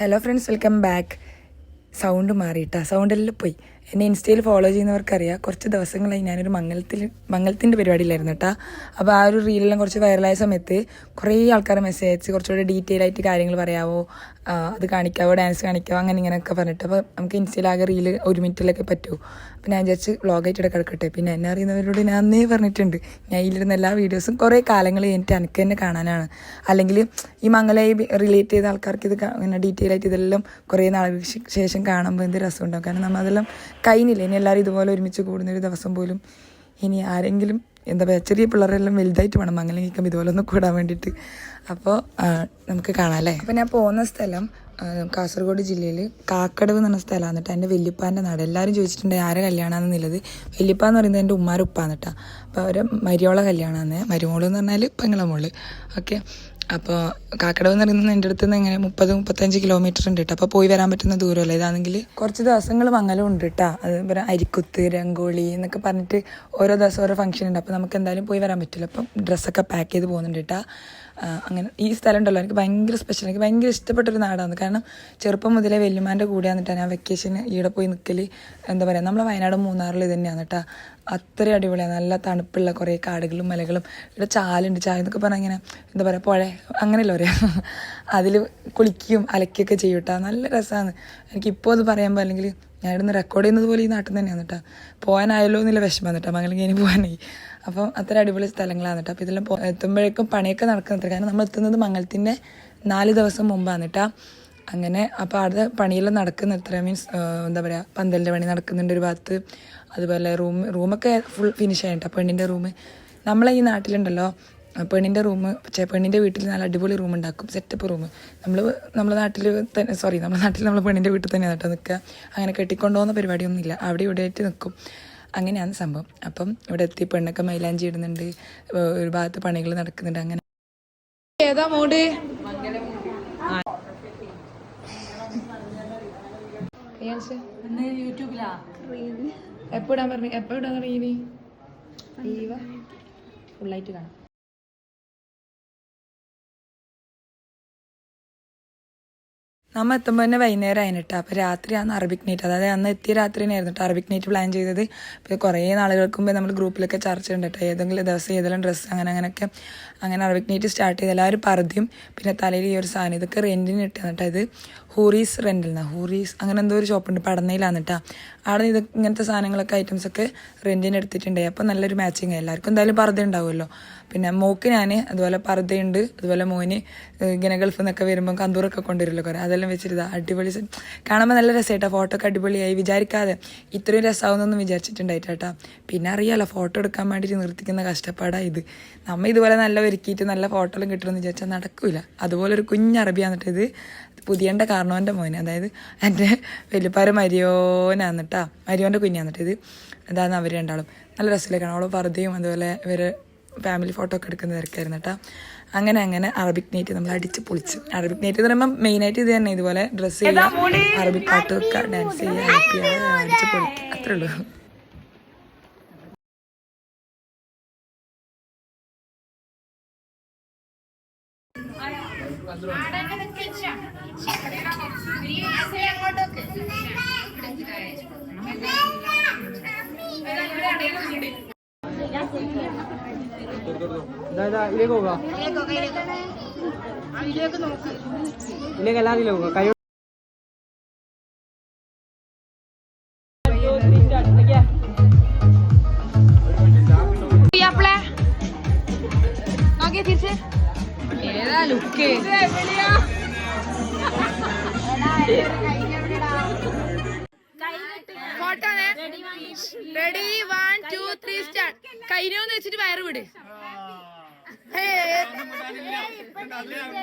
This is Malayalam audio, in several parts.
Hello friends welcome back sound മാറിയിട്ടാ സൗണ്ടെല്ലാം പോയി. എന്നെ ഇൻസ്റ്റയിൽ ഫോളോ ചെയ്യുന്നവർക്കറിയാം. കുറച്ച് ദിവസങ്ങളായി ഞാനൊരു മംഗലത്തിൽ മംഗലത്തിന്റെ പരിപാടിയിലായിരുന്നു കേട്ടോ അപ്പോൾ ആ ഒരു റീലെല്ലാം കുറച്ച് വൈറലായ സമയത്ത് കുറേ ആൾക്കാർ മെസ്സേജ് അയച്ച് കുറച്ചുകൂടെ ഡീറ്റെയിൽ ആയിട്ട് കാര്യങ്ങൾ പറയാവോ അത് കാണിക്കാവോ ഡാൻസ് കാണിക്കാവോ അങ്ങനെ ഇങ്ങനെയൊക്കെ പറഞ്ഞിട്ട്. അപ്പോൾ നമുക്ക് ഇൻസ്റ്റയിലാകെ റീൽ ഒരു മിനിറ്റിലൊക്കെ പറ്റുമോ അപ്പോൾ ഞാൻ വിചാരിച്ച് വ്ളോഗായിട്ട് ഇടയ്ക്ക് കിടക്കട്ടെ. പിന്നെ എന്നെ അറിയുന്നവരോട് ഞാൻ അന്നേ പറഞ്ഞിട്ടുണ്ട്. ഞാൻ ഇതിലിരുന്ന എല്ലാ വീഡിയോസും കുറേ കാലങ്ങൾ എനിക്ക് എനിക്ക് തന്നെ കാണാനാണ്. അല്ലെങ്കിൽ ഈ മംഗലയെ റിലേറ്റ് ചെയ്ത ആൾക്കാർക്ക് ഇത് ഇങ്ങനെ ഡീറ്റെയിൽ ആയിട്ട് ഇതെല്ലാം കുറേ നാളുകൾക്ക് ശേഷം കാണുമ്പോൾ എന്ത് രസമുണ്ടാവും. കാരണം നമ്മൾ അതെല്ലാം കഴിഞ്ഞില്ല? ഇനി എല്ലാവരും ഇതുപോലെ ഒരുമിച്ച് കൂടുന്ന ഒരു ദിവസം പോലും ഇനി ആരെങ്കിലും എന്താ പറയുക ചെറിയ പിള്ളേരെല്ലാം വലുതായിട്ട് വേണം അങ്ങനെ കഴിക്കുമ്പോൾ ഇതുപോലെ ഒന്ന് കൂടാൻ വേണ്ടിയിട്ട്. അപ്പോൾ നമുക്ക് കാണാം അല്ലേ? അപ്പോൾ ഞാൻ പോകുന്ന സ്ഥലം കാസർഗോഡ് ജില്ലയിൽ കാക്കടവ് എന്ന് പറഞ്ഞ സ്ഥലമാണ് കേട്ടോ. എന്റെ വല്യപ്പാന്റെ നാട്. എല്ലാവരും ചോദിച്ചിട്ടുണ്ട് ആരെ കല്യാണമെന്നുള്ളത് വല്യപ്പ എന്ന് പറയുന്നത് എന്റെ ഉമ്മാരെ ഉപ്പാന്ന് കേട്ടോ. അപ്പോൾ അവരെ മരിയോള കല്യാണമാണ്. മരുമോൾ എന്ന് പറഞ്ഞാൽ പെങ്ങളമോൾ ഓക്കെ. അപ്പോൾ കാക്കടവ് എന്ന് പറയുന്നത് എന്റെ അടുത്ത് നിന്ന് ഇങ്ങനെ മുപ്പത് മുപ്പത്തഞ്ച് കിലോമീറ്റർ ഉണ്ട് കേട്ടോ അപ്പോൾ പോയി വരാൻ പറ്റുന്ന ദൂരമല്ല? ഇതാണെങ്കിൽ കുറച്ച് ദിവസങ്ങൾ മംഗലം ഉണ്ട് കേട്ടോ അത് പറയാം അരിക്കുത്ത് രംഗോളി എന്നൊക്കെ പറഞ്ഞിട്ട് ഓരോ ദിവസം ഓരോ ഫംഗ്ഷൻ ഉണ്ട്. അപ്പോൾ നമുക്ക് എന്തായാലും പോയി വരാൻ പറ്റില്ല. അപ്പം ഡ്രസ്സൊക്കെ പാക്ക് ചെയ്ത് പോകുന്നുണ്ട് കേട്ടോ അങ്ങനെ ഈ സ്ഥലം ഉണ്ടല്ലോ എനിക്ക് ഭയങ്കര സ്പെഷ്യൽ എനിക്ക് ഭയങ്കര ഇഷ്ടപ്പെട്ടൊരു നാടാണ്. കാരണം ചെറുപ്പം മുതലേ വല്യമാന്റെ കൂടെ വന്നിട്ടാണ് ഞാൻ വെക്കേഷൻ ഈടെ പോയി നിൽക്കൽ എന്താ പറയുക നമ്മളെ വയനാട് മൂന്നാറിൽ ഇത് തന്നെയാണ് കേട്ടോ അത്രയും അടിപൊളിയാണ്. നല്ല തണുപ്പുള്ള കുറേ കാടുകളും മലകളും. ഇവിടെ ചാലുണ്ട്. ചായ എന്നൊക്കെ പറഞ്ഞാൽ ഇങ്ങനെ എന്താ പറയുക പുഴ. അങ്ങനെയല്ല പറയാം. അതിൽ കുളിക്കുകയും അലക്കുകയൊക്കെ ചെയ്യും കേട്ടോ നല്ല രസമാണ് എനിക്കിപ്പോൾ അത് പറയാൻ അല്ലെങ്കിൽ ഞാൻ റെക്കോർഡ് ചെയ്യുന്നത് പോലെ ഈ നാട്ടിൽ തന്നെയാണ് കേട്ടോ പോകാനായല്ലോ എന്നുള്ള വിഷമം കേട്ടോ മംഗലം പോകാനായി. അപ്പം അത്ര അടിപൊളി സ്ഥലങ്ങളാണ് കേട്ടോ അപ്പോൾ ഇതെല്ലാം എത്തുമ്പോഴേക്കും പണിയൊക്കെ നടക്കുന്നത് കാരണം നമ്മൾ എത്തുന്നത് മംഗലത്തിന്റെ നാല് ദിവസം മുമ്പാണ് കേട്ടോ അങ്ങനെ അപ്പോൾ അവിടെ പണിയെല്ലാം നടക്കുന്ന എത്ര മീൻസ് എന്താ പറയുക പന്തലിന്റെ പണി നടക്കുന്നുണ്ട് ഒരു ഭാഗത്ത്. അതുപോലെ റൂം റൂമൊക്കെ ഫുൾ ഫിനിഷ് ആയിട്ടോ പെണ്ണിന്റെ റൂം നമ്മളെ ഈ നാട്ടിലുണ്ടല്ലോ. പെണ്ണിന്റെ റൂം പക്ഷേ പെണ്ണിന്റെ വീട്ടിൽ നല്ല അടിപൊളി റൂം ഉണ്ടാക്കും. സെറ്റപ്പ് റൂം നമ്മൾ നമ്മുടെ നാട്ടിൽ തന്നെ സോറി നമ്മുടെ നാട്ടിൽ നമ്മൾ പെണ്ണിന്റെ വീട്ടിൽ തന്നെയാണ് കേട്ടോ നിൽക്കുക അങ്ങനെ കെട്ടിക്കൊണ്ടുപോകുന്ന പരിപാടിയൊന്നുമില്ല. അവിടെ ഇവിടെ ആയിട്ട് നിൽക്കും അങ്ങനെയാണ് സംഭവം. അപ്പം ഇവിടെ എത്തി പെണ്ണൊക്കെ മൈലാഞ്ചി ഇടുന്നുണ്ട്. ഒരു ഭാഗത്ത് പണികൾ നടക്കുന്നുണ്ട്. അങ്ങനെ. ഏതാ മോഡ് യൂട്യൂബിലാ? പറഞ്ഞു ഇടാൻ പറഞ്ഞു? എപ്പോ ഇടാൻ തുടങ്ങി ഫുള്ളായിട്ട് കാണാം. നമ്മ എത്തുമ്പോൾ തന്നെ വൈകുന്നേരം ആയിട്ടോ അപ്പോൾ രാത്രിയാണ് അറബിക് നൈറ്റ് അതായത് അന്ന് എത്തിയ രാത്രി തന്നെയായിരുന്നു കേട്ടോ അറബിക് നൈറ്റ് പ്ലാൻ ചെയ്തത്. ഇപ്പോൾ കുറേ നാളുകൾക്ക് മുമ്പേ നമ്മൾ ഗ്രൂപ്പിലൊക്കെ ചർച്ച ഉണ്ട് കേട്ടോ ഏതെങ്കിലും ദിവസം ഏതെങ്കിലും ഡ്രസ്സ് അങ്ങനെ അങ്ങനെയൊക്കെ അങ്ങനെ അറബിക് നൈറ്റ് സ്റ്റാർട്ട് ചെയ്ത് എല്ലാവരും പറയും പിന്നെ തലയിൽ ഈ ഒരു സാധനം ഇതൊക്കെ റെന്റിന് കിട്ടുന്ന കേട്ടോ ഇത്. ഹൂറീസ് റെന്റിൽ ഹൂറീസ് അങ്ങനെ എന്തോ ഒരു ഷോപ്പുണ്ട് പടന്നയിലാണ് കേട്ടോ അവിടെ ഇത് ഇങ്ങനത്തെ സാധനങ്ങളൊക്കെ ഐറ്റംസ് ഒക്കെ റെന്റിന് എടുത്തിട്ടുണ്ട്. അപ്പോൾ നല്ലൊരു മാച്ചിങ് എല്ലാവർക്കും. എന്തായാലും പർദ്ദ ഉണ്ടാവുമല്ലോ പിന്നെ മോക്ക് ഞാൻ അതുപോലെ പർദ്ദയുണ്ട് അതുപോലെ മോന് ഇങ്ങനെ ഗൾഫിൽ നിന്നൊക്കെ വരുമ്പോൾ കന്തൂറൊക്കെ കൊണ്ടുവരുമല്ലോ കുറേ. അതെല്ലാം വെച്ചിരുതാ അടിപൊളി കാണുമ്പോൾ നല്ല രസമായിട്ടാ ഫോട്ടോ ഒക്കെ അടിപൊളിയായി. വിചാരിക്കാതെ ഇത്രയും രസമാവുന്നൊന്നും വിചാരിച്ചിട്ടുണ്ടായിട്ടാ പിന്നെ അറിയാലോ ഫോട്ടോ എടുക്കാൻ വേണ്ടിയിട്ട് നിർത്തിക്കുന്ന കഷ്ടപ്പാടാണ് ഇത്. നമ്മൾ ഇതുപോലെ നല്ല ഒരുക്കിയിട്ട് നല്ല ഫോട്ടോ എല്ലാം കിട്ടണമെന്ന് വിചാരിച്ചാൽ നടക്കില്ല അതുപോലെ ഒരു കുഞ്ഞ് അറബിയാന്നിട്ട് ഇത് പുതിയണ്ട കാരണവന്റെ മോന് അതായത് എന്റെ വലിയപ്പാര മരിയോനാന്നിട്ടാ മരിയോന്റെ കുഞ്ഞാന്നിട്ട് ഇത്. അതാണ് അവർ രണ്ടാളും. നല്ല രസത്തിലേക്കാണ്. അവൾ പർദ്ദയും അതുപോലെ ഇവർ ഫാമിലി ഫോട്ടോ ഒക്കെ എടുക്കുന്ന തിരക്കായിരുന്നു കേട്ടോ അങ്ങനെ അങ്ങനെ അറബിക് നൈറ്റ് നമ്മൾ അടിച്ച് പൊളിച്ച്. അറബിക് നൈറ്റ് എന്ന് പറയുമ്പോൾ മെയിനായിട്ട് ഇത് തന്നെ. ഇതുപോലെ ഡ്രസ്സ് ചെയ്യുക അറബിക് പാട്ട് വെക്കുക ഡാൻസ് ചെയ്യുക ഹാപ്പി ആവുക അടിച്ച് പൊളിക്കുക. അത്രേ ഉള്ളൂ. ഇതിലേക്ക് പോകുക ഇതിലേക്ക് എല്ലാവരും പോകുക കൈ തിരിച്ച്. ഏതാ look? Photo ready one two three start കൈനോന്ന് വെച്ചിട്ട് വയറ് വിട്.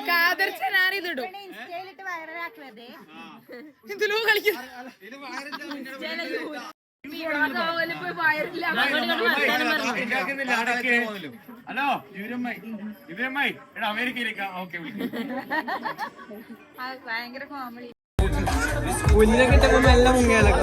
കാതർ ചെനാറി ഇതിടും ഇതിലോ കളിക്കുന്നു ഹലോ യുരമ്മായി യുരമ്മായി എടാ അമേരിക്കയിലേക്ക്. ഓക്കെ പുല്ലിനെ കിട്ടുമ്പോ മെല്ലെ മുങ്ങിയാലോ?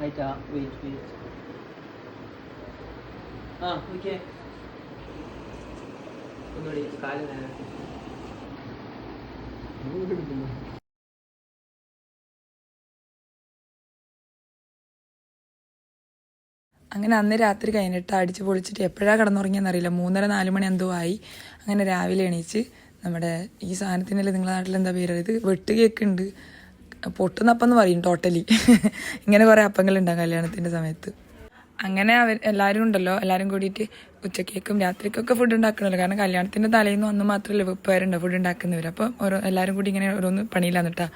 വെയിറ്റ് വെയിറ്റ് ആ ഓക്കേ ഒന്നുകൂടി കാൽ നേരെ അങ്ങനെ അന്ന് രാത്രി കഴിഞ്ഞിട്ട് അടിച്ച് പൊളിച്ചിട്ട് എപ്പോഴാണ് കിടന്നുറങ്ങിയെന്നറിയില്ല മൂന്നര നാല് മണി എന്തോ ആയി. അങ്ങനെ രാവിലെ എണീച്ച് നമ്മുടെ ഈ സാധനത്തിനല്ലേ നിങ്ങളുടെ നാട്ടിൽ എന്താ പേര്? ഇത് വെട്ട് കേക്ക് ഉണ്ട് പൊട്ടുന്നപ്പം എന്ന് പറയും ടോട്ടലി ഇങ്ങനെ കുറേ അപ്പങ്ങളുണ്ടാകും കല്യാണത്തിന്റെ സമയത്ത്. അങ്ങനെ അവർ എല്ലാവരും ഉണ്ടല്ലോ. എല്ലാവരും കൂടിയിട്ട് ഉച്ചക്കേക്കും രാത്രിക്കൊക്കെ ഫുഡ് ഉണ്ടാക്കണമല്ലോ കാരണം കല്യാണത്തിന്റെ തലേന്ന് ഒന്ന് മാത്രമല്ലേ വെപ്പുകാരുണ്ട് ഫുഡ് ഉണ്ടാക്കുന്നവർ അപ്പോൾ ഓരോ എല്ലാവരും കൂടി ഇങ്ങനെ ഓരോന്ന് പണിയില്ലാന്നിട്ടാ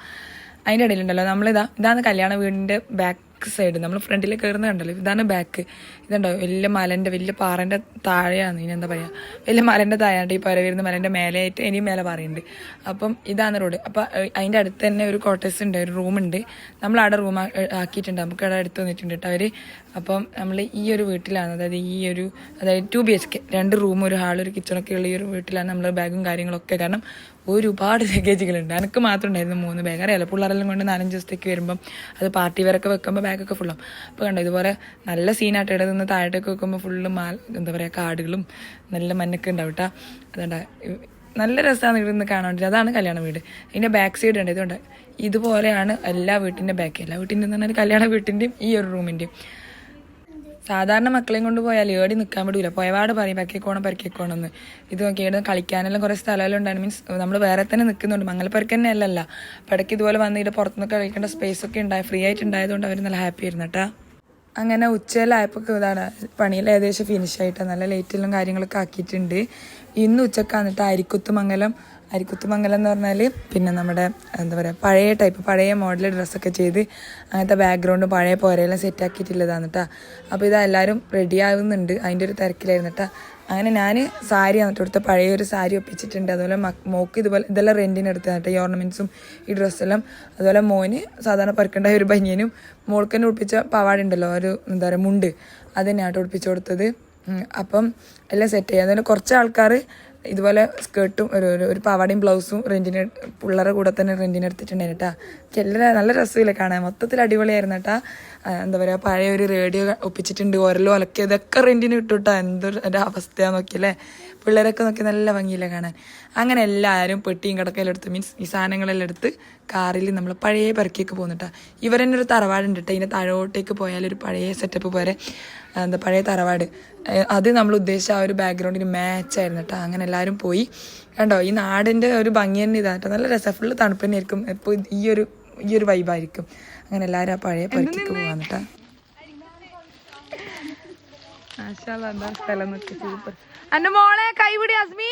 അതിന്റെ ഇടയിലുണ്ടല്ലോ. നമ്മളിതാ ഇതാണ് കല്യാണ വീടിന്റെ ബാക്ക് സൈഡ്. നമ്മൾ ഫ്രണ്ടിൽ കയറുന്ന കണ്ടല്ലോ ഇതാണ് ബാക്ക്. ഇതുണ്ടോ? വലിയ മലന്റെ വലിയ പാറന്റെ താഴെയാണ് ഇനി എന്താ പറയുക വലിയ മലന്റെ താഴെയാണ് ഈ പര വരുന്ന മലന്റെ മേലെയായിട്ട് ഇനിയും മേലെ പറയുന്നുണ്ട് അപ്പം ഇതാണ് റോഡ്. അപ്പം അതിന്റെ അടുത്ത് തന്നെ ഒരു ക്വാർട്ടേഴ്സ് ഉണ്ട് ഒരു റൂമുണ്ട് നമ്മൾ അവിടെ റൂം ആക്കിയിട്ടുണ്ട്. നമുക്ക് അവിടെ അടുത്ത് വന്നിട്ടുണ്ട് കേട്ടോ അവർ അപ്പം നമ്മൾ ഈ ഒരു വീട്ടിലാണ് അതായത് ഈ ഒരു അതായത് ടു ബി എച്ച് കെ രണ്ട് റൂം ഒരു ഹാൾ ഒരു കിച്ചണൊക്കെ ഉള്ള ഈ ഒരു വീട്ടിലാണ് നമ്മൾ ബാഗും കാര്യങ്ങളൊക്കെ. കാരണം ഒരുപാട് ലഗേജുകളുണ്ട് എനിക്ക് മാത്രം ഉണ്ടായിരുന്നു മൂന്ന് ബാഗ് അറിയാലോ? പിള്ളേരെല്ലാം കൊണ്ട് നാലഞ്ച് ദിവസത്തേക്ക് വരുമ്പം അത് പാർട്ടി വരൊക്കെ വെക്കുമ്പോൾ ബാഗൊക്കെ ഫുള്ളും അപ്പോൾ കണ്ടോ ഇതുപോലെ നല്ല സീനായിട്ട് ഇവിടെ നിന്ന് താഴോട്ടൊക്കെ വെക്കുമ്പോൾ ഫുള്ള് മാൽ എന്താ പറയുക കാടുകളും നല്ല മഞ്ഞൊക്കെ ഉണ്ടാവും കേട്ടോ അതുകൊണ്ട് നല്ല രസമാണ് ഇവിടെ നിന്ന് കാണാൻ. അതാണ് കല്യാണ വീട്. അതിന്റെ ബാക്ക് സൈഡ് ഉണ്ട്. ഇതുകൊണ്ട് ഇതുപോലെയാണ് എല്ലാ വീട്ടിന്റെ ബാക്ക് എല്ലാ വീട്ടിന്റെ എന്ന് പറഞ്ഞാൽ കല്യാണ വീട്ടിന്റെയും ഈ ഒരു റൂമിന്റെയും സാധാരണ മക്കളെയും കൊണ്ട് പോയാൽ ഏടി നിൽക്കാൻ വിടൂല. പോയപാട് പറയും പരക്കേക്കോണം പരക്കേക്കോണമെന്ന് ഇത് നോക്കി കളിക്കാനെല്ലാം കുറേ സ്ഥലമെല്ലാം ഉണ്ടായിരുന്നു. മീൻസ് നമ്മൾ വേറെ തന്നെ നിൽക്കുന്നുണ്ട്. മംഗലപ്പരക്ക് തന്നെ അല്ലല്ല. പടക്ക് ഇതുപോലെ വന്നിട്ട് പുറത്തുനിന്ന് കളിക്കേണ്ട സ്പേസ് ഒക്കെ ഉണ്ടായി. ഫ്രീ ആയിട്ട് ഉണ്ടായതുകൊണ്ട് അവർ നല്ല ഹാപ്പി ആയിരുന്നു കേട്ടോ. അങ്ങനെ ഉച്ചയിലായപ്പോൾ ഇതാണ് പണിയിൽ ഏകദേശം ഫിനിഷ് ആയിട്ട് നല്ല ലേറ്റിലും കാര്യങ്ങളൊക്കെ ആക്കിയിട്ടുണ്ട്. ഇന്ന് ഉച്ചയ്ക്ക് വന്നിട്ട് അരിക്കുത്തുമംഗലം അരിക്കുത്തുമംഗലം എന്ന് പറഞ്ഞാൽ പിന്നെ നമ്മുടെ എന്താ പറയുക പഴയ ടൈപ്പ് പഴയ മോഡൽ ഡ്രസ്സൊക്കെ ചെയ്ത് അങ്ങനത്തെ ബാക്ക്ഗ്രൗണ്ട് പഴയ പോരെല്ലാം സെറ്റ് ആക്കിയിട്ടുള്ളതാണ് കേട്ടോ അപ്പോൾ ഇതെല്ലാവരും റെഡി ആവുന്നുണ്ട്. അതിന്റെ ഒരു തിരക്കിലായിരുന്നു കേട്ടോ അങ്ങനെ ഞാൻ സാരി വന്നിട്ട് കൊടുത്ത പഴയ ഒരു സാരി ഒപ്പിച്ചിട്ടുണ്ട്. അതുപോലെ മോക്ക് ഇതുപോലെ ഇതെല്ലാം റെന്റിന് എടുത്ത് കേട്ടോ ഈ ഓർണമെന്റ്സും ഈ ഡ്രസ്സെല്ലാം അതുപോലെ മോന് സാധാരണ പരക്കേണ്ട ഒരു ബനിയനും മോൾക്ക് തന്നെ ഉടുപ്പിച്ച പാവാട ഉണ്ടല്ലോ ഒരു എന്താ പറയുക മുണ്ട്. അത് തന്നെയാണ് ഉടുപ്പിച്ച് കൊടുത്തത്. അപ്പം എല്ലാം സെറ്റ് ചെയ്യാം. അതുപോലെ കുറച്ച് ആൾക്കാർ ഇതുപോലെ സ്കേർട്ടും ഒരു ഒരു പാവാടയും ബ്ലൗസും റെന്റിന് പിള്ളേരുടെ കൂടെ തന്നെ റെന്റിന് എടുത്തിട്ടുണ്ടായിരുന്നു കേട്ടോ എല്ലാ നല്ല രസമില്ല കാണാൻ. മൊത്തത്തിൽ അടിപൊളിയായിരുന്നു കേട്ടാ എന്താ പറയുക പഴയ ഒരു റേഡിയോ ഒപ്പിച്ചിട്ടുണ്ട് ഓരല്ലോ അലക്കി ഇതൊക്കെ റെന്റിന് കിട്ടും എന്തൊരു ഒരു നോക്കി നോക്കിയല്ലേ പിള്ളേരൊക്കെ നോക്കി നല്ല ഭംഗിയില്ല കാണാൻ. അങ്ങനെ എല്ലാവരും പെട്ടിയും കിടക്കയെല്ലാം എടുത്ത് മീൻസ് ഈ സാധനങ്ങളെല്ലാം എടുത്ത് കാറിൽ നമ്മൾ പഴയ പെറക്കിയൊക്കെ പോകുന്നുട്ടാ ഇവർ തന്നെ ഒരു തറവാടുണ്ട് കേട്ടോ ഇതിന്റെ താഴോട്ടേക്ക് പോയാൽ ഒരു പഴയ സെറ്റപ്പ് പോലെ എന്താ പഴയ തറവാട്. അത് നമ്മൾ ഉദ്ദേശിച്ച ആ ഒരു ബാക്ക്ഗ്രൗണ്ടിന് മാച്ച് ആയിരുന്നു കേട്ടോ അങ്ങനെ എല്ലാവരും പോയി. കണ്ടോ ഈ നാടിന്റെ ഒരു ഭംഗി തന്നെ ഇതാ കേട്ടോ നല്ല രസം. ഫുള്ള് തണുപ്പ് തന്നെ ആയിരിക്കും ഇപ്പോൾ ഈ ഒരു ഈ ഒരു വൈബായിരിക്കും അങ്ങനെ എല്ലാവരും ആ പഴയ പെരക്കേക്ക് പോകാൻ കേട്ടോ സ്ഥലം സൂപ്പർ അന്റെ മോളെ കൈവിടി അസ്മി.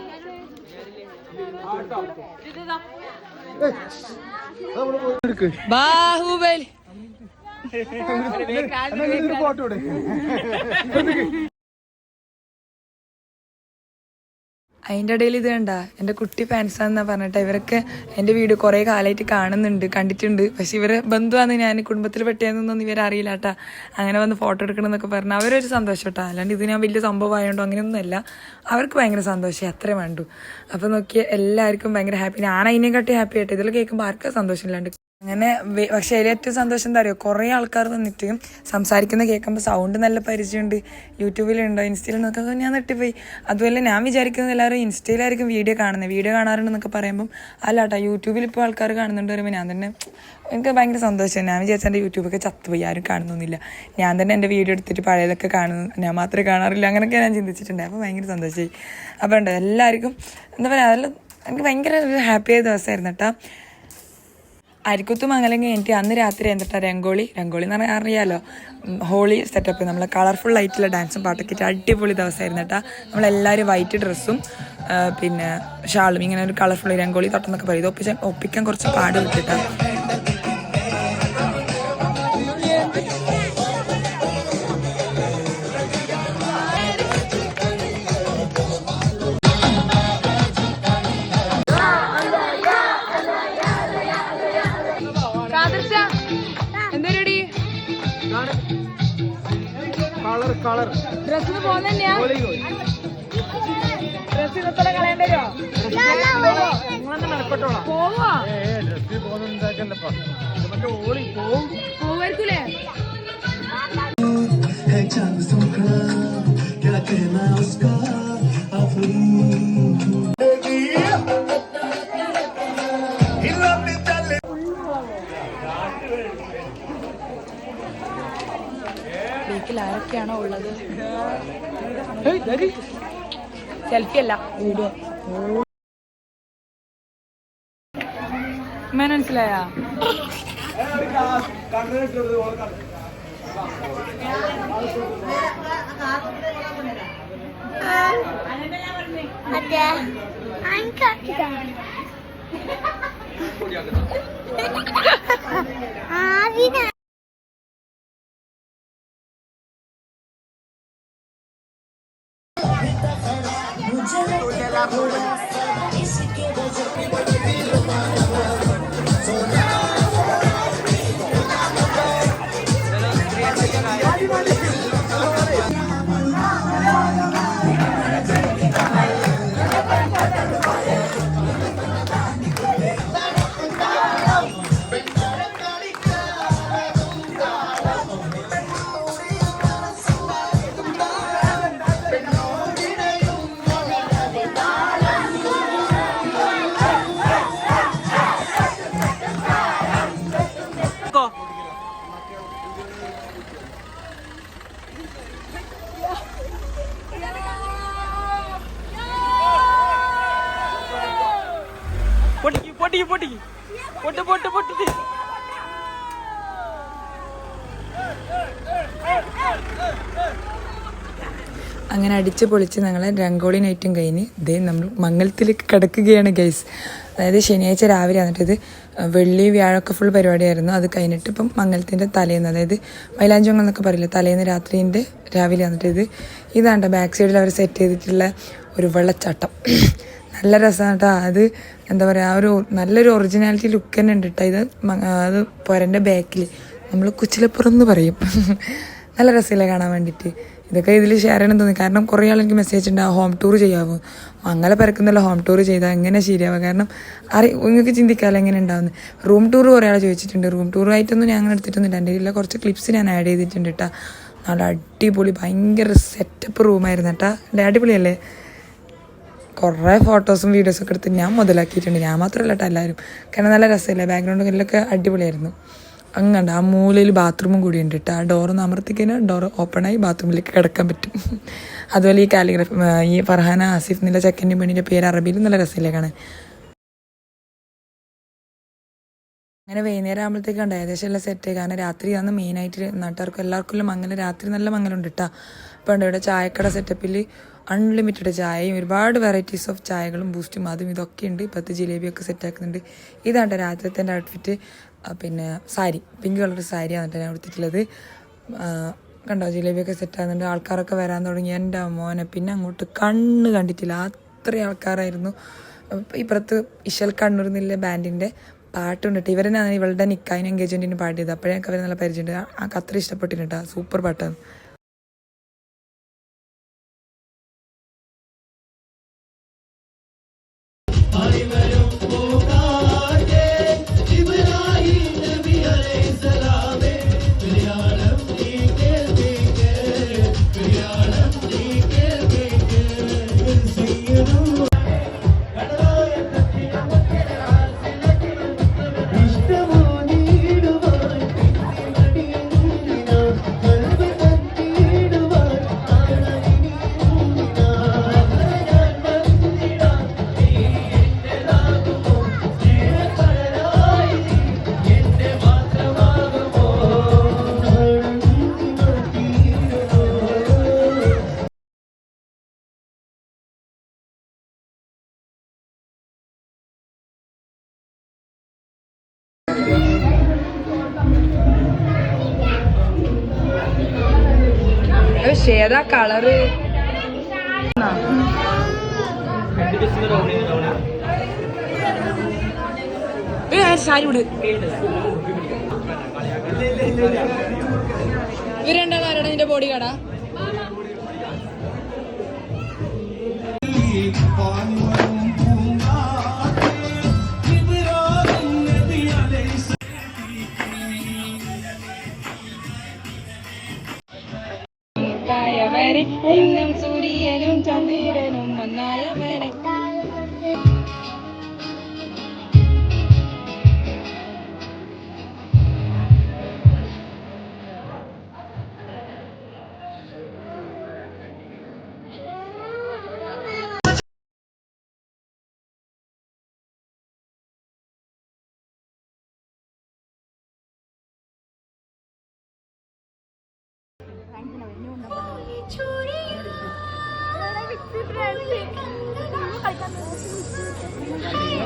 ബാഹുബലി. അതിന്റെ ഇടയിൽ ഇത് കണ്ട എന്റെ കുട്ടി ഫാൻസാന്നാ പറഞ്ഞിട്ട് ഇവരൊക്കെ എന്റെ വീഡിയോ കുറേ കാലമായിട്ട് കാണുന്നുണ്ട് കണ്ടിട്ടുണ്ട്. പക്ഷെ ഇവരെ ബന്ധുവാന്ന് ഞാൻ കുടുംബത്തിൽ ഇവരെ അറിയില്ല കേട്ടാ. അങ്ങനെ വന്ന് ഫോട്ടോ എടുക്കണമെന്നൊക്കെ പറഞ്ഞാൽ അവരൊരു സന്തോഷം കേട്ടോ. അല്ലാണ്ട് ഇത് ഞാൻ വലിയ സംഭവം ആയതുകൊണ്ടോ അങ്ങനെയൊന്നുമല്ല. അവർക്ക് ഭയങ്കര സന്തോഷം അത്രേ വേണ്ടു. അപ്പോൾ നോക്കിയാൽ എല്ലാവർക്കും ഭയങ്കര ഹാപ്പി ഞാൻ അതിനെക്കാട്ടി ഹാപ്പി ആയിട്ട് ഇതിൽ കേൾക്കുമ്പോൾ ആർക്കും സന്തോഷമില്ലാണ്ട് അങ്ങനെ പക്ഷെ അതിൽ ഏറ്റവും സന്തോഷം എന്താ അറിയോ? കുറേ ആൾക്കാർ വന്നിട്ട് സംസാരിക്കുന്ന കേൾക്കുമ്പോൾ സൗണ്ട് നല്ല പരിചയമുണ്ട്. യൂട്യൂബിലുണ്ടോ? ഇൻസ്റ്റയിൽ നോക്കുമ്പോൾ ഞാൻ നെട്ടിപ്പോയി അതുപോലെ ഞാൻ വിചാരിക്കുന്നത് എല്ലാവരും ഇൻസ്റ്റയിലായിരിക്കും വീഡിയോ കാണുന്നത് വീഡിയോ കാണാറുണ്ടെന്നൊക്കെ പറയുമ്പം അല്ല കേട്ടോ യൂട്യൂബിൽ ഇപ്പോൾ ആൾക്കാർ കാണുന്നുണ്ട് പറയുമ്പോൾ ഞാൻ തന്നെ എനിക്ക് ഭയങ്കര സന്തോഷം. ഞാൻ വിചാരിച്ച എന്റെ യൂട്യൂബൊക്കെ ചത്തുപോയി. ആരും കാണുന്നൊന്നുമില്ല. ഞാൻ തന്നെ എന്റെ വീഡിയോ എടുത്തിട്ട് പഴയതൊക്കെ കാണുന്നു ഞാൻ മാത്രമേ കാണാറില്ല. അങ്ങനെയൊക്കെ ഞാൻ ചിന്തിച്ചിട്ടുണ്ട്. അപ്പോൾ ഭയങ്കര സന്തോഷമായി അപ്പോൾ ഉണ്ട് എല്ലാവർക്കും എന്താ പറയുക അതെല്ലാം എനിക്ക് ഭയങ്കര ഒരു ഹാപ്പിയായ ദിവസമായിരുന്നു കേട്ടോ അരിക്കുത്ത് മംഗലം കഴിഞ്ഞിട്ട് അന്ന് രാത്രി എന്നിട്ടാ രംഗോളി. രംഗോളി എന്ന് പറഞ്ഞാൽ അറിയാലോ. ഹോളി സെറ്റപ്പ് നമ്മൾ കളർഫുൾ ആയിട്ടുള്ള ഡാൻസും പാട്ടൊക്കെ ഇട്ട് അടിപൊളി ദിവസമായിരുന്നു കേട്ടോ. നമ്മളെല്ലാവരും വൈറ്റ് ഡ്രസ്സും പിന്നെ ഷാളും ഇങ്ങനെ ഒരു കളർഫുൾ രംഗോളി തൊട്ടെന്നൊക്കെ പറയും. ഇത് ഒപ്പിച്ചാൽ ഒപ്പിക്കാൻ കുറച്ച് പാട് വിട്ടിട്ടാ കളർ കളർ ഡ്രസ്സിന് പോകുന്നന്നെയാ ഡ്രസ് ഇന്നത്തെ കളയേണ്ടി വരുമോ പോവോ ഡ്രസ്സിൽ പോകുന്നുണ്ടാക്കല്ലപ്പാ മറ്റേ ഓളി പോവും പോവായിരിക്കൂലേ है चांद सुखड़ा क्या कहना उसका വീട്ടിൽ ആരൊക്കെയാണോ ഉള്ളത്? സെൽഫി അല്ല വീഡിയോ മനസ്സിലായ? ആദിന. പൊട്ടിക്ക് അടിച്ച് പൊളിച്ച് ഞങ്ങൾ രംഗോളി നൈറ്റും കഴിഞ്ഞ് ഇതേ നമ്മൾ മംഗലത്തിലേക്ക് കിടക്കുകയാണ് ഗൈസ് അതായത് ശനിയാഴ്ച രാവിലെ വന്നിട്ട് ഇത് വെള്ളി വ്യാഴമൊക്കെ ഫുൾ പരിപാടിയായിരുന്നു. അത് കഴിഞ്ഞിട്ട് ഇപ്പം മംഗലത്തിന്റെ തലേന്ന് അതായത് മൈലാഞ്ചോങ്ങൾ എന്നൊക്കെ പറയില്ല തലേന്ന് രാത്രിന്റെ രാവിലെ വന്നിട്ട് ഇത് ഇതാണ്ട ബാക്ക് സൈഡിൽ അവർ സെറ്റ് ചെയ്തിട്ടുള്ള ഒരു വെള്ളച്ചാട്ടം. നല്ല രസമാണ് കേട്ടോ അത് എന്താ പറയുക ഒരു നല്ലൊരു ഒറിജിനാലിറ്റി ലുക്ക് തന്നെ ഉണ്ട് കേട്ടോ ഇത് അത് പുരന്റെ ബാക്കിൽ നമ്മൾ കുച്ചിലപ്പുറം എന്ന് പറയും. നല്ല രസമില്ല കാണാൻ വേണ്ടിയിട്ട് ഇതൊക്കെ ഇതിൽ ഷെയർ ചെയ്യണം തോന്നി. കാരണം കുറേ ആൾ എനിക്ക് മെസ്സേജ് ഉണ്ട് ഹോം ടൂർ ചെയ്യാവൂ. മംഗല പരക്കുന്നല്ല ഹോം ടൂർ ചെയ്താൽ എങ്ങനെ ശരിയാവുക കാരണം അറി നിങ്ങൾക്ക് ചിന്തിക്കാമല്ലോ എങ്ങനെ ഉണ്ടാവുന്നത് റൂം ടൂർ കുറേ ആൾ ചോദിച്ചിട്ടുണ്ട്. റൂം ടൂറായിട്ടൊന്നും ഞാൻ അങ്ങനെ എടുത്തിട്ടൊന്നുമില്ല. എന്റെ കയ്യിലുള്ള കുറച്ച് ക്ലിപ്സ് ഞാൻ ആഡ് ചെയ്തിട്ടുണ്ട് കേട്ടോ നല്ല അടിപൊളി ഭയങ്കര സെറ്റപ്പ് റൂമായിരുന്നു കേട്ടോ അല്ലേ അടിപൊളിയല്ലേ? കുറേ ഫോട്ടോസും വീഡിയോസും ഒക്കെ എടുത്ത് ഞാൻ മുതലാക്കിയിട്ടുണ്ട്. ഞാൻ മാത്രമല്ല കേട്ടോ എല്ലാവരും. കാരണം നല്ല രസമില്ല? ബാക്ക്ഗ്രൗണ്ടും എല്ലൊക്കെ അടിപൊളിയായിരുന്നു. അങ്ങണ്ട് ആ മൂലയിൽ ബാത്റൂമും കൂടി ഉണ്ട് കേട്ടോ ആ ഡോറ് അമർത്തിക്കഴിഞ്ഞാൽ ഡോർ ഓപ്പണായി ബാത്റൂമിലേക്ക് കിടക്കാൻ പറ്റും. അതുപോലെ ഈ കാലിഗ്രാഫി ഈ ഫർഹാന ആസിഫ് എന്നുള്ള ചെക്കന്റെ പെണ്ണിന്റെ പേര് അറബിയിൽ നല്ല രസമില്ലേ കാണാൻ അങ്ങനെ വൈകുന്നേരം ആകുമ്പോഴത്തേക്കുണ്ട് ഏകദേശം എല്ലാം സെറ്റ് കാരണം രാത്രി അന്ന് മെയിനായിട്ട് നാട്ടുകാർക്കും എല്ലാവർക്കും അങ്ങനെ രാത്രി നല്ല മംഗലുണ്ട് കേട്ടോ അപ്പോൾ ഉണ്ട് ഇവിടെ ചായക്കട സെറ്റപ്പിൽ അൺലിമിറ്റഡ് ചായയും ഒരുപാട് വെറൈറ്റീസ് ഓഫ് ചായകളും ബൂസ്റ്റും അതും ഇതൊക്കെ ഉണ്ട്. ഇപ്പോഴത്തെ ജിലേബിയൊക്കെ സെറ്റാക്കുന്നുണ്ട് ഇതാണ് രാത്രിത്തെ ഔട്ട്ഫിറ്റ് പിന്നെ സാരി പിങ്ക് കളർ സാരി എന്നിട്ട് ഞാൻ എടുത്തിട്ടുള്ളത് കണ്ടോ ജിലേബിയൊക്കെ സെറ്റ് ആകുന്നുണ്ട് ആൾക്കാരൊക്കെ വരാൻ തുടങ്ങി. എന്റെ മോനെ പിന്നെ അങ്ങോട്ട് കണ്ണ് കണ്ടിട്ടില്ല. അത്രയും ആൾക്കാരായിരുന്നു. ഇപ്പുറത്ത് ഇശൽ കണ്ണൂർ എന്നില്ല ബാൻഡിന്റെ പാട്ടുണ്ട് ഇവരെന്നാണ് ഇവളുടെ നിക്കായിന് എൻഗേജ്മെന്റിന് പാട്ട് പാടിയത്. അപ്പോഴേക്കും അവർ നല്ല പരിചയമുണ്ട്. ആ അത്ര ഇഷ്ടപ്പെട്ടിട്ടുണ്ട് സൂപ്പർ പാട്ടാണ്. ഏതാ കളറ് സാരി വിട്. ഇവർ രണ്ടാളാരാണ് നിന്റെ ബോഡി കടാ എന്നും സൂര്യനും ചന്ദ്രനും ഒന്നായവരെ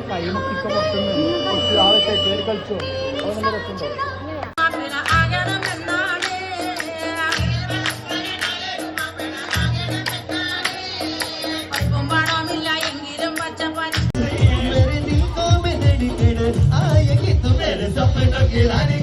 കൈമൊക്കെ ഇപ്പൊ പുറത്തുനിന്ന് കുറച്ച് ആളൊക്കെ കയറി കളിച്ചോ അത് നല്ല രസമുണ്ടോ അങ്ങനെ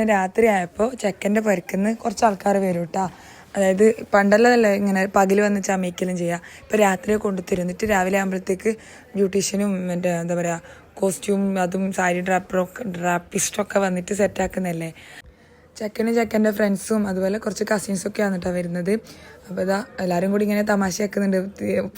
മംഗലത്തിന് രാത്രി ആയപ്പോൾ ചെക്കന്റെ പുരക്കുന്ന് കുറച്ച് ആൾക്കാർ വരും കേട്ടോ അതായത് പണ്ടല്ലതല്ലേ ഇങ്ങനെ പകൽ വന്ന് ചമയ്ക്കലും ചെയ്യുക ഇപ്പം രാത്രി കൊണ്ടു തരുന്നിട്ട് രാവിലെ ആകുമ്പോഴത്തേക്ക് ബ്യൂട്ടീഷ്യനും മറ്റേ എന്താ പറയുക കോസ്റ്റ്യൂം അതും സാരി ഡ്രാപ്പറൊക്കെ ഡ്രാപ്പിസ്റ്റൊക്കെ വന്നിട്ട് സെറ്റാക്കുന്നല്ലേ ചെക്കനും ചെക്കന്റെ ഫ്രണ്ട്സും അതുപോലെ കുറച്ച് കസിൻസൊക്കെ വന്നിട്ടാണ് വരുന്നത്. അപ്പോൾ ഇതാ എല്ലാവരും കൂടി ഇങ്ങനെ തമാശയാക്കുന്നുണ്ട്.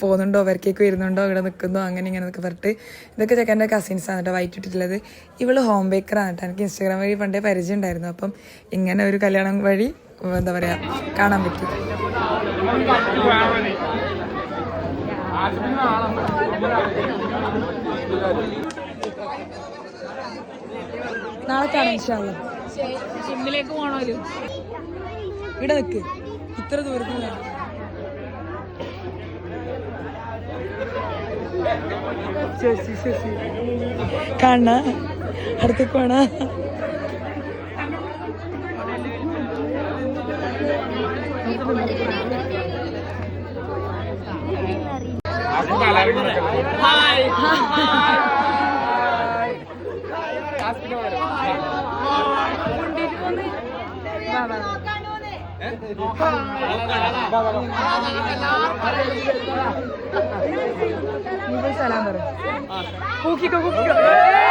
പോകുന്നുണ്ടോ? അവർക്കേക്ക് വരുന്നുണ്ടോ? ഇവിടെ നിൽക്കുന്നോ? അങ്ങനെ ഇങ്ങനെ എന്നൊക്കെ പറഞ്ഞിട്ട് ഇതൊക്കെ ചെക്കന്റെ കസിൻസ് ആണ് കേട്ടോ വൈറ്റ് ഇട്ടിട്ടുള്ളത്. ഇവൾ ഹോം ബേക്കറാണ് കേട്ടോ. എനിക്ക് ഇൻസ്റ്റാഗ്രാം വഴി പണ്ടേ പരിചയം ഉണ്ടായിരുന്നു. അപ്പം ഇങ്ങനെ ഒരു കല്യാണം വഴി എന്താ പറയുക കാണാൻ പറ്റും. നാളെ കാണാം ഇൻഷാല്ല ജിമ്മിലേക്ക് പോണോൽ. ഇവിടെ നിൽക്ക് ഇത്ര ദൂരത്തിൽ നിന്ന് ശശി ശശി. കാണ. അടുത്തേക്ക് വേണ ഹായ്. സലാം सलाम करो कुकी को कुकी को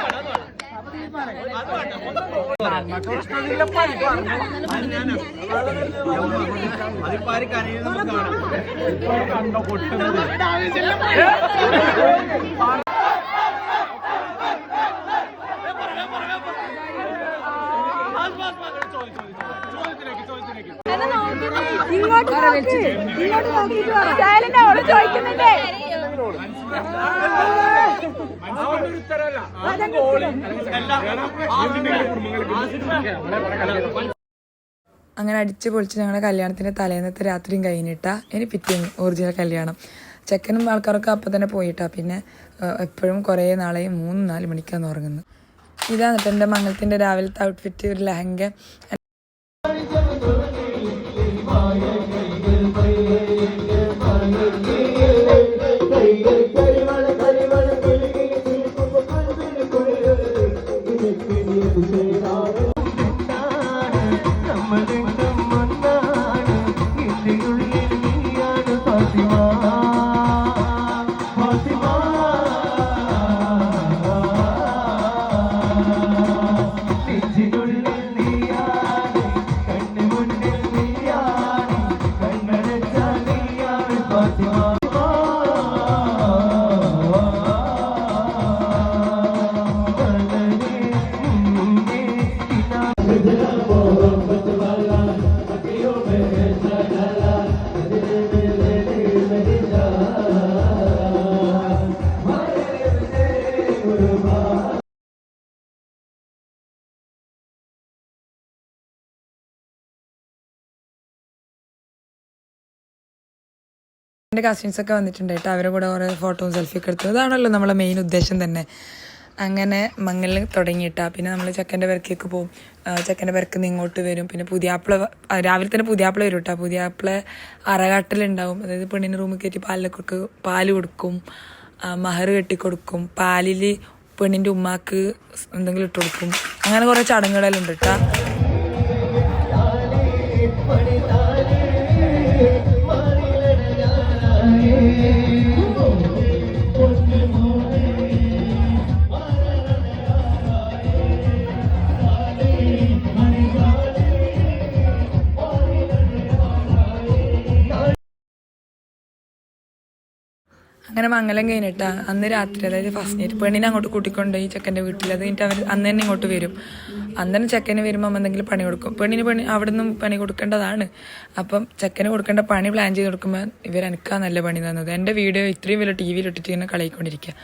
കാത്തിക്കുന്ന പറഞ്ഞോ രണ്ടാളും പോകും കണ്ടോ പൊട്ടുന്നത് അതുകൊണ്ടൊരു ഉത്തരവല്ല അത് ഗോളി കുടുംബങ്ങൾക്ക് അങ്ങനെ അടിച്ച് പൊളിച്ച് ഞങ്ങളുടെ കല്യാണത്തിന്റെ തലേന്നത്തെ രാത്രിയും കഴിഞ്ഞിട്ടാ ഇനി പിറ്റേന്ന് ഒറിജിനൽ കല്യാണം. ചെക്കനും ആൾക്കാരൊക്കെ അപ്പൊ തന്നെ പോയിട്ടാ. പിന്നെ എപ്പോഴും കുറേ നാളെ മൂന്ന് നാല് മണിക്കാന്ന് ഉറങ്ങുന്നത് ഇതാണ് കേട്ടോ എന്റെ മംഗലത്തിന്റെ രാവിലത്തെ ഔട്ട്ഫിറ്റ് ഒരു ലെഹങ്ക शिवा എന്റെ കസിൻസൊക്കെ വന്നിട്ടുണ്ട് കേട്ടോ. അവരുടെ കൂടെ കുറേ ഫോട്ടോയും സെൽഫിയൊക്കെ എടുത്തു അതാണല്ലോ നമ്മളെ മെയിൻ ഉദ്ദേശം തന്നെ. അങ്ങനെ മങ്ങലിൽ തുടങ്ങിയിട്ടാ. പിന്നെ നമ്മൾ ചെക്കന്റെ പെരക്കേക്ക് പോകും ചെക്കന്റെ പെരക്ക് നിന്ന് ഇങ്ങോട്ട് വരും. പിന്നെ പുതിയാപ്പിള രാവിലെ തന്നെ പുതിയാപ്പിള വരും കേട്ടോ. പുതിയാപ്പിള അറകാട്ടിലുണ്ടാവും അതായത് പെണ്ണിന്റെ റൂമിൽ കയറ്റി പാലിൽ കൊടുക്കും പാൽ കൊടുക്കും. മഹർ കെട്ടിക്കൊടുക്കും പാലിൽ പെണ്ണിന്റെ ഉമ്മാക്ക് എന്തെങ്കിലും ഇട്ട് കൊടുക്കും. അങ്ങനെ കുറേ ചടങ്ങുകളെല്ലാം ഉണ്ട് കേട്ടോ. Yeah. അങ്ങനെ മംഗലം കഴിഞ്ഞിട്ടാ. അന്ന് രാത്രി അതായത് ഫസ്റ്റ് നൈറ്റ് പെണ്ണിനെ അങ്ങോട്ട് കൂട്ടിക്കൊണ്ടുപോയി ചെക്കന്റെ വീട്ടിൽ അത് കഴിഞ്ഞിട്ട് അവർ അന്ന് തന്നെ ഇങ്ങോട്ട് വരും. അന്ന് തന്നെ ചെക്കന് വരുമ്പോൾ എന്തെങ്കിലും പണി കൊടുക്കും. പെണ്ണിന് പണി അവിടെ നിന്നും പണി കൊടുക്കേണ്ടതാണ്. അപ്പം ചെക്കന് കൊടുക്കേണ്ട പണി പ്ലാൻ ചെയ്ത് കൊടുക്കുമ്പോൾ ഇവർ എനിക്കാ നല്ല പണി തന്നത്. എന്റെ വീഡിയോ ഇത്രയും വലിയ ടി വിയിലിട്ടിട്ട് ഇങ്ങനെ കളയിക്കൊണ്ടിരിക്കുക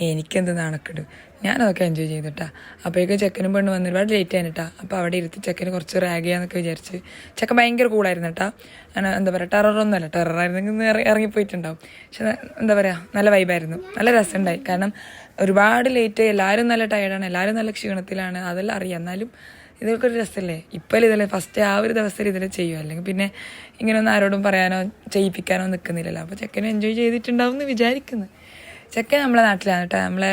എനിക്കെന്ത് നാണക്കെട്? ഞാനതൊക്കെ എൻജോയ് ചെയ്തിട്ടാ. അപ്പോഴേക്കും ചെക്കനും പെണ്ണ് വന്ന് ഒരുപാട് ലേറ്റ് ആയിട്ടാ അപ്പോൾ അവിടെ ഇരുത്തി ചെക്കന് കുറച്ച് റാഗ് ചെയ്യാന്നൊക്കെ വിചാരിച്ച് ചെക്കൻ ഭയങ്കര കൂളായിരുന്നു കേട്ടാ എന്താ പറയുക ടെററൊന്നുമല്ല ടെററായിരുന്നെങ്കിൽ ഇന്ന് ഇറ- ഇറങ്ങിപ്പോയിട്ടുണ്ടാവും പക്ഷെ എന്താ പറയുക നല്ല വൈബായിരുന്നു നല്ല രസമുണ്ടായി. കാരണം ഒരുപാട് ലേറ്റ് എല്ലാവരും നല്ല ടയർഡാണ് എല്ലാവരും നല്ല ക്ഷീണത്തിലാണ്. അതെല്ലാം അറിയാം. എന്നാലും ഇതൊക്കെ ഒരു രസമല്ലേ? ഇപ്പോൾ ഇതല്ലേ ഫസ്റ്റ് ആ ഒരു ദിവസത്തിൽ ഇതിൽ ചെയ്യുക. അല്ലെങ്കിൽ പിന്നെ ഇങ്ങനെയൊന്നും ആരോടും പറയാനോ ചെയ്യിപ്പിക്കാനോ നിൽക്കുന്നില്ലല്ലോ. അപ്പോൾ ചെക്കനും എൻജോയ് ചെയ്തിട്ടുണ്ടാവും എന്ന് വിചാരിക്കുന്നു. ചെക്കൻ നമ്മളെ നാട്ടിലാണ് കേട്ടോ. നമ്മളെ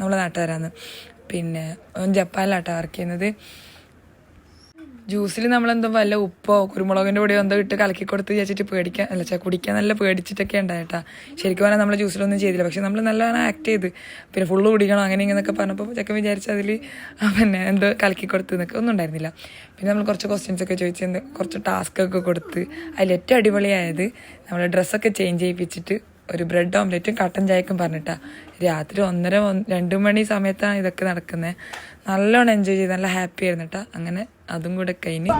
നമ്മളെ നാട്ടുകാരാണ്. പിന്നെ ജപ്പാനിലാട്ടോ വർക്ക് ചെയ്യുന്നത്. ജ്യൂസിൽ നമ്മളെന്തോ വല്ല ഉപ്പോ കുരുമുളകിന്റെ പൊടിയോ എന്തോ ഇട്ട് കലക്കി കൊടുത്ത് വിചാരിച്ചിട്ട് പേടിക്കാൻ അല്ല കുടിക്കാൻ നല്ല പേടിച്ചിട്ടൊക്കെ ഉണ്ടായിട്ടാ. ശരിക്കും പറഞ്ഞാൽ നമ്മൾ ജ്യൂസിലൊന്നും ചെയ്തില്ല. പക്ഷെ നമ്മൾ നല്ലവണ്ണം ആക്ട് ചെയ്ത്. പിന്നെ ഫുള്ള് കുടിക്കണം അങ്ങനെ ഇങ്ങനെയൊക്കെ പറഞ്ഞപ്പോൾ ചെക്കൻ വിചാരിച്ച അതിൽ പിന്നെ എന്തോ കലക്കി കൊടുത്ത് എന്നൊക്കെ ഒന്നും ഉണ്ടായിരുന്നില്ല. പിന്നെ നമ്മൾ കുറച്ച് ക്വസ്റ്റ്യൻസ് ഒക്കെ ചോദിച്ച് കുറച്ച് ടാസ്ക് ഒക്കെ കൊടുത്ത്. അതിൽ ഏറ്റവും അടിപൊളിയായത് നമ്മൾ ഡ്രസ്സൊക്കെ ചേഞ്ച് ചെയ്യിപ്പിച്ചിട്ട് ഒരു ബ്രെഡ് ഓംലെറ്റും കട്ടൻ ചായക്കും പറഞ്ഞിട്ടാ. രാത്രി ഒന്നര ഒന്ന് രണ്ട് മണി സമയത്താണ് ഇതൊക്കെ നടക്കുന്നത് നല്ലോണം എൻജോയ് ചെയ്ത് നല്ല ഹാപ്പി ആയിരുന്നു കേട്ടോ അങ്ങനെ അതും കൂടെ കഴിഞ്ഞ്.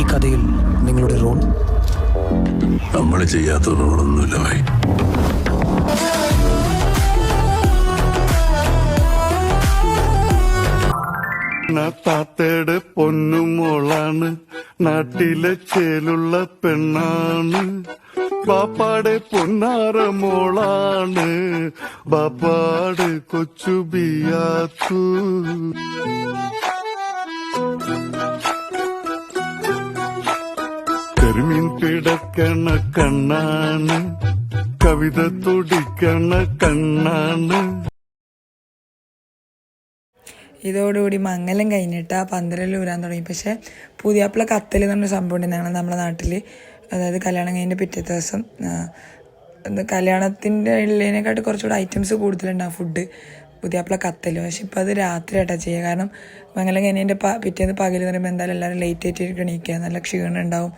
ഈ കഥയിൽ നിങ്ങളുടെ റോൾ നമ്മൾ ചെയ്യാത്ത റോളൊന്നുമില്ല ഭായി താത്തയുടെ പൊന്നുമോളാണ് നാട്ടിലെ ചേലുള്ള പെണ്ണാണ്. ബാപ്പാടെ പൊന്നാറ മോളാണ്. ബാപ്പാട് കൊച്ചു ബിയാത്തു. കരിമീൻ പിടക്കണ കണ്ണാണ്. കവിത തുടിക്കണ കണ്ണാണ്. ഇതോടുകൂടി മംഗലം കഴിഞ്ഞിട്ട് ആ പന്തലിൽ ഊരാൻ തുടങ്ങി. പക്ഷെ പുതിയാപ്പിള കത്തൽ എന്ന് പറഞ്ഞ സംഭവം ഉണ്ട് ഞങ്ങൾ നമ്മുടെ നാട്ടിൽ അതായത് കല്യാണം കഴിഞ്ഞ പിറ്റത്തെ ദിവസം കല്യാണത്തിന്റെ ഉള്ളതിനെക്കാട്ട് കുറച്ചുകൂടെ ഐറ്റംസ് കൂടുതലുണ്ടാവും ഫുഡ് പുതിയാപ്പിള കത്തൽ. പക്ഷെ ഇപ്പോൾ അത് രാത്രി ആട്ടാ ചെയ്യുക. കാരണം മംഗലം കഴിഞ്ഞതിന്റെ പിറ്റേന്ന് പകൽ എന്ന് പറയുമ്പോൾ എന്തായാലും എല്ലാവരും ലേറ്റ് ആയിട്ട് എണീക്കുക നല്ല ക്ഷീണം ഉണ്ടാവും.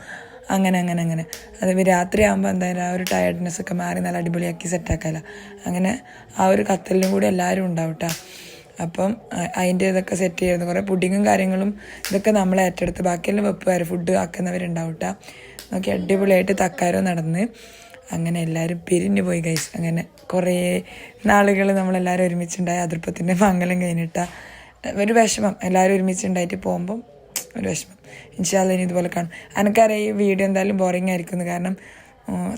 അങ്ങനെ അങ്ങനെ അങ്ങനെ. അത് രാത്രി ആകുമ്പോൾ എന്തായാലും ആ ഒരു ടയർഡ്നെസ് ഒക്കെ മാറി നല്ല അടിപൊളിയാക്കി സെറ്റാക്കാമല്ലോ അങ്ങനെ ആ ഒരു കത്തലിനും കൂടി എല്ലാവരും ഉണ്ടാവും കേട്ടോ അപ്പം അതിന്റെ ഇതൊക്കെ സെറ്റ് ചെയ്യുന്നു കുറേ പുഡിങ്ങും കാര്യങ്ങളും ഇതൊക്കെ നമ്മൾ ഏറ്റെടുത്ത് ബാക്കിയെല്ലാം വെപ്പുകാർ ഫുഡ് ആക്കുന്നവരുണ്ടാവും കേട്ടോ നോക്കി അടിപൊളിയായിട്ട് തക്കാരോ നടന്ന് അങ്ങനെ എല്ലാവരും പിരിഞ്ഞു പോയി കഴിച്ച് അങ്ങനെ കുറേ നാളുകൾ നമ്മളെല്ലാവരും ഒരുമിച്ചുണ്ടായി. അതിർപ്പത്തിന്റെ മംഗലം കഴിഞ്ഞിട്ട. ഒരു വിഷമം. എല്ലാവരും ഒരുമിച്ചുണ്ടായിട്ട് പോകുമ്പം ഒരു വിഷമം. ഇൻഷാല്ല ഇനി ഇതുപോലെ കാണും. എനിക്കറിയാം ഈ വീഡിയോ എന്തായാലും ബോറിംഗ് ആയിരിക്കുന്നു. കാരണം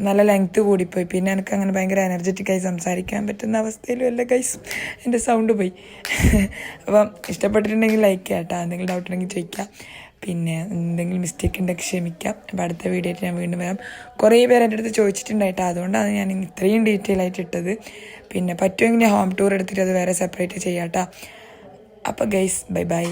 നല്ല ലെങ്ത്ത് കൂടിപ്പോയി. പിന്നെ എനിക്ക് അങ്ങനെ ഭയങ്കര എനർജറ്റിക്കായി സംസാരിക്കാൻ പറ്റുന്ന അവസ്ഥയിലും അല്ല ഗൈസ് എന്റെ സൗണ്ട് പോയി. അപ്പം ഇഷ്ടപ്പെട്ടിട്ടുണ്ടെങ്കിൽ ലൈക്ക് കേട്ടോ എന്തെങ്കിലും ഡൗട്ട് ഉണ്ടെങ്കിൽ ചോദിക്കാം. പിന്നെ എന്തെങ്കിലും മിസ്റ്റേക്ക് ഉണ്ടെങ്കിൽ ക്ഷമിക്കാം. അപ്പോൾ അടുത്ത വീഡിയോ ആയിട്ട് ഞാൻ വീണ്ടും വരാം. കുറേ പേര് എന്റെ അടുത്ത് ചോദിച്ചിട്ടുണ്ടായിട്ട്. അതുകൊണ്ടാണ് ഞാൻ ഇത്രയും ഡീറ്റെയിൽ ആയിട്ട് ഇട്ടത്. പിന്നെ പറ്റുമെങ്കിൽ ഹോം ടൂർ എടുത്തിട്ട് അത് വേറെ സെപ്പറേറ്റ് ചെയ്യാം കേട്ടോ അപ്പോൾ ഗൈസ് ബൈ ബൈ